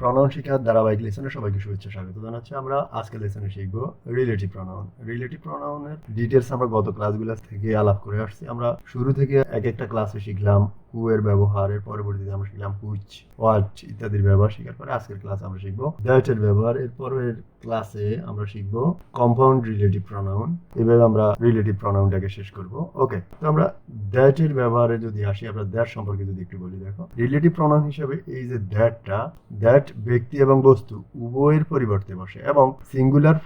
Pronoun শেখার ধারাবাহিক লেসনে সবাইকে শুভেচ্ছা, স্বাগত জানাচ্ছি। আমরা আজকে লেসনে শিখব রিলেটিভ প্রনাউন রিলেটিভ প্রনাউনের ডিটেলস আমরা গত ক্লাসগুলো থেকে আলাপ করে আসছি। আমরা শুরু থেকে এক একটা ক্লাসে শিখলাম হু এর ব্যবহার এর পরবর্তীতে আমরা শিখলাম হুইচ হোয়াট ইত্যাদির ব্যবহার শেখার পরে আজকের ক্লাসে আমরা শিখব দ্যাট এর ব্যবহার। এর পরের ক্লাসে আমরা শিখব কম্পাউন্ড রিলেটিভ প্রনাউন এভাবে আমরা রিলেটিভ প্রনাউনটাকে শেষ করব। ওকে, তো আমরা দ্যাট এর ব্যবহারে যদি আসি, আমরা দ্যাট সম্পর্কে যদি একটু বলি, দেখো। রিলেটিভ প্রনাউন হিসেবে এই যে দ্যাটটা দ্যাট ব্যক্তি এবং বস্তু উভয়ের পরিবর্তে বসে এবং সিঙ্গুলার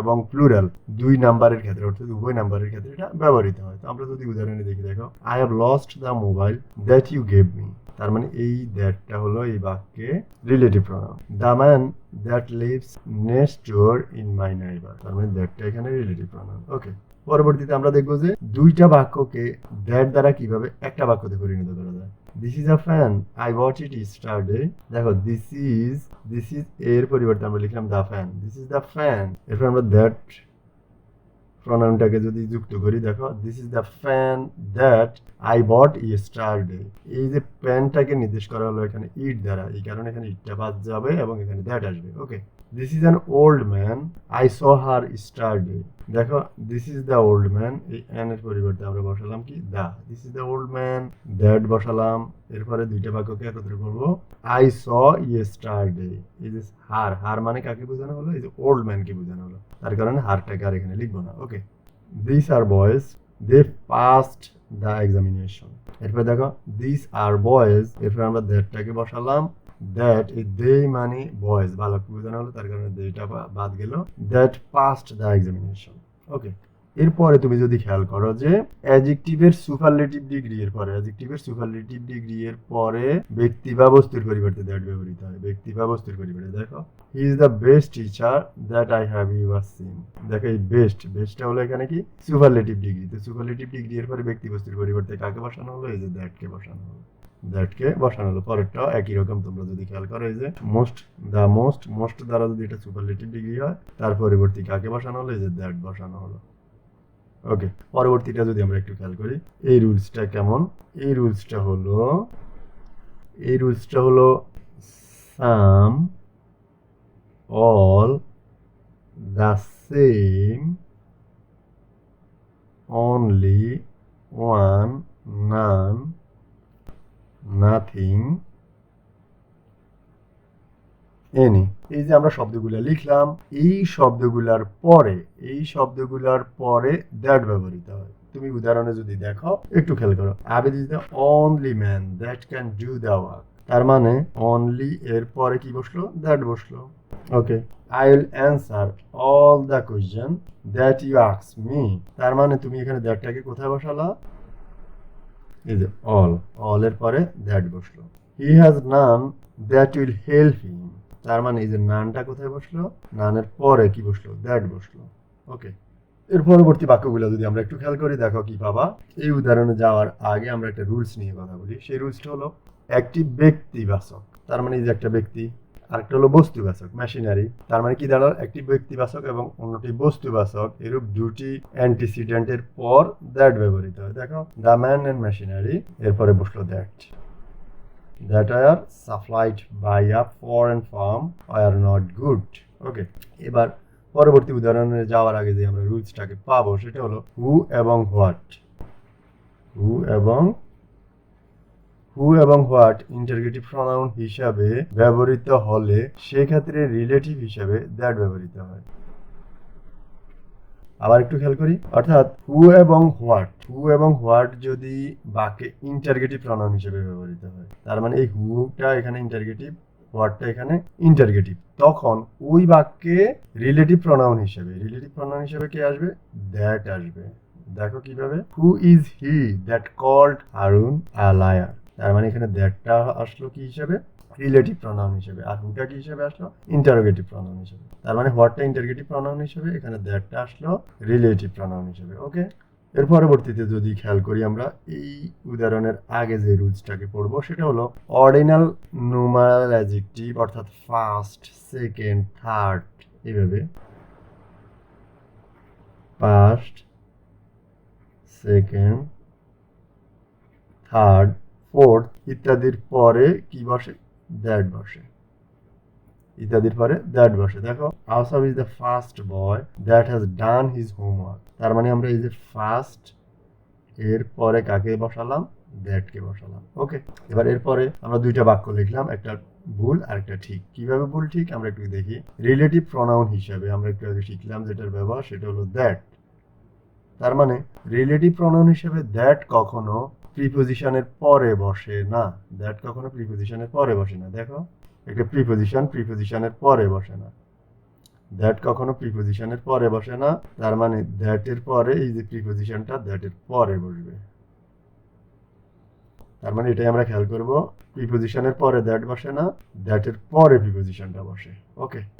এবং প্লুরাল দুই নাম্বারের ক্ষেত্রে, অর্থাৎ উভয় নাম্বারের ক্ষেত্রে এটা ব্যবহৃত হয়। তো আমরা যদি উদাহরণে দেখি, দেখো I have lost the mobile that you gave me তার মানে এই দ্যাটটা হলো এই বাক্যে relative pronoun the man that lives next door in my neighbour তার মানে দ্যাটটা এখানে রিলেটিভ প্রনাউন ওকে পরবর্তীতে আমরা দেখব যে দুইটা বাক্যকে দ্যাট দ্বারা কীভাবে একটা বাক্যতে পরিণত করা যায়। This is a fan I watch it yesterday দেখো দিস ইজ দিস ইজ এর পরিবর্তে আমরা লিখলাম the fan this is the fan এরপর আমরা দ্যাট প্রনাউনটাকে যদি যুক্ত করি, দেখো this is the fan that I bought yesterday এই যে প্যানটাকে নির্দেশ করা হলো এখানে ইট দ্বারা, এই কারণে এখানে ইটটা বাদ যাবে এবং এখানে দ্যাট আসবে okay this is an old man I saw her yesterday দেখো this is the old man এই অ্যান এর পরিবর্তে আমরা বসালাম কি? The this is the old man that বসালাম। এরপরে দুইটা বাক্যকে একত্র করব। আই স ইয়েস্টারডে ইজ যে হার হার মানে কাকে বোঝানো হলো? যে ওল্ড ম্যানকে বোঝানো হলো। তার কারণে হারটাকে আর এখানে লিখব না। Okay this are boys they passed the examination এরপর দেখো দিস আর বয়েজ এরপর আমরা দ্যাটটাকে বসালাম। দ্যাট এই দে মানে বয়েজ ভালো বোঝানো হলো, তার কারণে দেটা বাদ গেল। That passed the examination okay এরপরে তুমি যদি খেয়াল করো যে অ্যাডজেক্টিভের সুপারলেটিভ ডিগ্রি এর পরে অ্যাডজেক্টিভের সুপারলেটিভ ডিগ্রি এর পরে ব্যক্তি বা বস্তুর পরিবর্তে দ্যাট ব্যবহৃত হয়, ব্যক্তি বা বস্তুর পরিবর্তে। দেখো he is the best teacher that I have your seen দেখো, এই বেস্ট বেস্টটা হলো এখানে কি? সুপারলেটিভ ডিগ্রি তো সুপারলেটিভ ডিগ্রি এর পরে ব্যক্তি বস্তুর পরিবর্তে কাকে বসানো হলো? এই যে দ্যাটকে বসানো হলো। দ্যাটকে বসানো হলো। পরেরটাও একই রকম, তোমরা যদি খেয়াল করো এই যে মোস্ট দ্য মোস্ট মোস্ট দ্বারা যদি এটা সুপারলেটিভ ডিগ্রি হয়, তার পরিবর্তে কাকে বসানো হলো? এই যে দ্যাট বসানো হলো। ওকে পরবর্তীটা যদি আমরা একটু খেয়াল করি, এই রুলসটা কেমন? এই রুলসটা হলো, এই রুলসটা হলো some all the same only one none nothing any এই যে আমরা শব্দগুলো লিখলাম, এই শব্দগুলার পরে, এই শব্দগুলার পরে দ্যাট ব্যবহৃত হয়। তুমি উদাহরণে যদি দেখো, একটু খেয়াল করো। Abed is the only man that can do the work তার মানে অনলি এর পরে কি বসল? দ্যাট বসল। Okay I will answer all the question that you আক্স me তার মানে তুমি এখানে দ্যাটটাকে কোথায় বসালা? এই যে অল অল এর পরে দ্যাট বসল। He has none that will help him তার মানে এই যে নানটা কোথায় বসল? নানের পরে কি বসল? দ্যাট বসল। ওকে এর পরবর্তী বাক্যগুলো যদি আমরা একটু খেয়াল করি, দেখো কি পাবা? এই উদাহরণে যাওয়ার আগে আমরা একটা রুলস নিয়ে কথা বলি। সেই রুলসটা হলো, একটি ব্যক্তিবাচক। তার মানে এই যে একটা ব্যক্তি আরেকটা হলো বস্তুবাচক মেশিনারি তার মানে কি দাঁড়াল একটি ব্যক্তিবাচক এবং অন্যটি বস্তুবাচক, এরূপ দুটি অ্যান্টিসিডেন্টের পর দ্যাট ব্যবহৃত হয়। দেখো দ্য ম্যান অ্যান্ড মেশিনারি এরপরে বসল that that are supplied by a foreign firm are not good okay এবার পরবর্তী উদাহরণে যাওয়ার আগে যে আমরা রুলসটাকে পাবো, সেটা হলো হু এবং হোয়াট হু এবং হু এবং হোয়াট ইন্টারগেটিভ প্রনাউন হিসাবে ব্যবহৃত হলে সেক্ষেত্রে রিলেটিভ হিসাবে দ্যাট ব্যবহৃত হয়। আবার একটু খেয়াল করি, অর্থাৎ হু এবং হোয়াট হু এবং হোয়াট যদি বাক্যে ইন্টারগেটিভ প্রনাউন হিসেবে ব্যবহৃত হয়, তার মানে এই হুটা এখানে ইন্টারগেটিভ হোয়াটটা এখানে ইন্টারগেটিভ তখন ওই বাক্যে রিলেটিভ প্রনাউন হিসেবে রিলেটিভ প্রনাউন হিসেবে কে আসবে? দ্যাট আসবে। দেখো কীভাবে who is he that called Harun a liar তার মানে এখানে দ্যাটটা আসলো কি হিসেবে? রিলেটিভ প্রনাউন হিসেবে। আর হুটা কি হিসেবে আসলো? ইন্টারোগেটিভ প্রনাউন হিসেবে। তার মানে হোয়াটটা ইন্টারগেটিভ প্রনাউন হিসেবে, এখানে দ্যাটটা আসলো রিলেটিভ প্রনাউন হিসেবে ওকে এর পরবর্তীতে যদি খেয়াল করি আমরা, এই উদাহরণের আগে যে রুলসটাকে পড়ব, সেটা হলো অর্ডিনাল নুমারাল অ্যাজেক্টিভ অর্থাৎ ফার্স্ট সেকেন্ড থার্ড এইভাবে। ফার্স্ট সেকেন্ড থার্ড ফোর্থ ইত্যাদির পরে কি বসে? দ্যাট বসে। ইত্যাদির পরে দ্যাট বসে। দেখো আউসাব is the first boy that has done his homework তার মানে আমরা এই যে ফার্স্ট এর পরে কাকে বসালাম? দ্যাটকে বসালাম। ওকে এবার এরপরে আমরা দুইটা বাক্য লিখলাম, একটা ভুল আর একটা ঠিক। কীভাবে ভুল ঠিক? আমরা একটু দেখি। রিলেটিভ প্রনাউন হিসাবে আমরা একটু আগে শিখলাম যেটার ব্যবহার, সেটা হলো দ্যাট তার মানে রিলেটিভ প্রনাউন হিসেবে দ্যাট কখনো প্রিপোজিশনের পরে বসে না। দ্যাট কখনো প্রিপোজিশনের পরে বসে না। দেখো, একটা প্রিপোজিশন প্রিপোজিশনের পরে বসে না। দ্যাট কখনো প্রিপোজিশনের পরে বসে না, তার মানে দ্যাটের পরে, এই যে প্রিপোজিশনটা দ্যাটের পরে বসবে। তার মানে এটাই আমরা খেয়াল করব প্রিপোজিশনের পরে দ্যাট বসে না দ্যাটের পরে প্রিপোজিশনটা বসে। ওকে